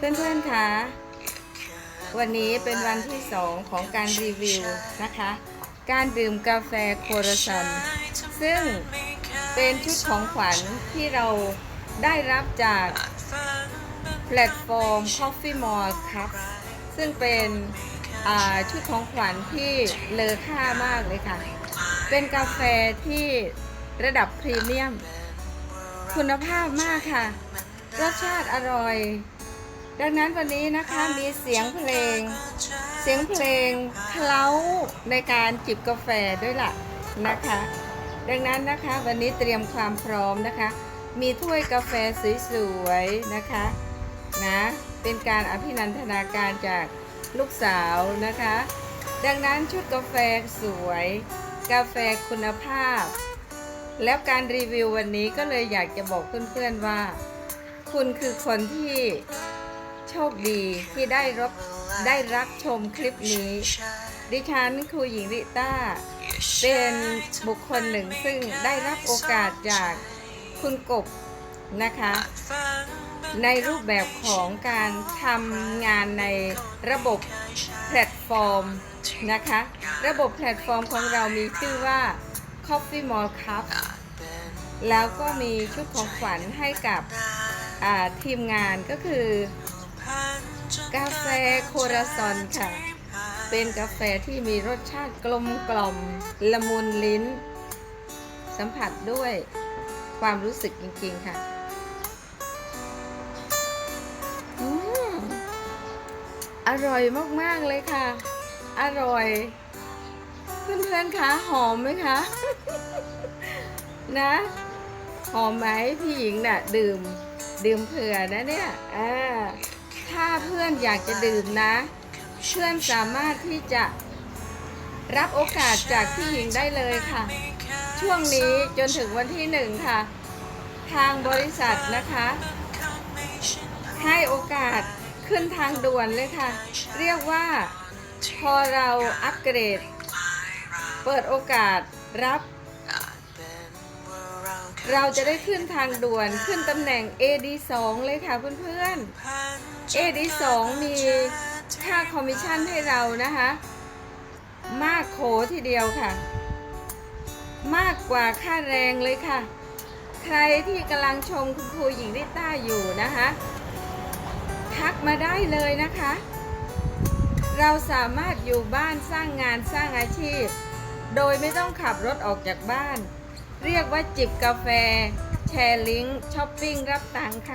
เพื่อนๆคะวันนี้เป็นวันที่สองของการรีวิวนะคะ การดื่มกาแฟโครซันซึ่งเป็นชุดของขวัญที่เราได้รับจากแพลตฟอร์ม Coffee More ครับ ซึ่งเป็นอ่าชุดของขวัญที่เลอค่ามากเลยค่ะ เป็นกาแฟที่ระดับพรีเมียม คุณภาพมากค่ะ รสชาติอร่อย ดังนั้นวันนี้นะคะมีเสียงเพลง เสียงเพลงเคล้าในการจิบกาแฟด้วยล่ะนะคะ ดังนั้นนะคะวันนี้เตรียมความพร้อมนะคะ มีถ้วยกาแฟสวยๆนะคะนะเป็นการอภินันทนาการจากลูกสาวนะคะ ดังนั้นชุดกาแฟสวย กาแฟคุณภาพ แล้วการรีวิววันนี้ก็เลยอยากจะบอกเพื่อนๆว่า คุณคือคนที่ โชคดีที่ได้รับได้รับชมคลิปนี้ ดิฉันครูหญิงริต้า เป็นบุคคลหนึ่งซึ่งได้รับโอกาสจากคุณกบนะคะ ในรูปแบบของการทำงานในระบบแพลตฟอร์มนะคะ ระบบแพลตฟอร์มของเรามีชื่อว่า Coffee Mall Cup แล้วก็มีชุดของขวัญให้กับทีมงานก็คือ กาแฟโคราซอนค่ะ เป็นกาแฟที่มีรสชาติกลมกล่อม ละมุนลิ้น สัมผัสด้วยความรู้สึกจริงๆค่ะอืมอร่อยมากๆเลยค่ะ อร่อย เพื่อนๆคะหอมไหมคะ นะ หอมไหมพี่หญิงน่ะ ดื่ม ดื่มเผื่อนะเนี่ย อ่า ถ้าเพื่อนอยากจะดื่มนะ เพื่อนสามารถที่จะรับโอกาสจากพี่หญิงได้เลยค่ะ ช่วงนี้จนถึงวันที่หนึ่งค่ะ ทางบริษัทนะคะ ให้โอกาสขึ้นทางด่วนเลยค่ะ เรียกว่าพอเราอัปเกรด เปิดโอกาสรับ เราจะได้ขึ้นทางด่วนขึ้นตำแหน่ง AD2 เลยค่ะเพื่อนๆ AD2 มีค่าคอมมิชชั่นให้เรานะคะ มากโขทีเดียวค่ะ มากกว่าค่าแรงเลยค่ะ ใครที่กำลังชมคุณครูหญิงริต้าอยู่นะคะ ทักมาได้เลยนะคะ เราสามารถอยู่บ้านสร้างงานสร้างอาชีพ โดยไม่ต้องขับรถออกจากบ้าน เรียกว่าจิบกาแฟ แชร์ลิงก์ช้อปปิ้งรับตังค์ค่ะ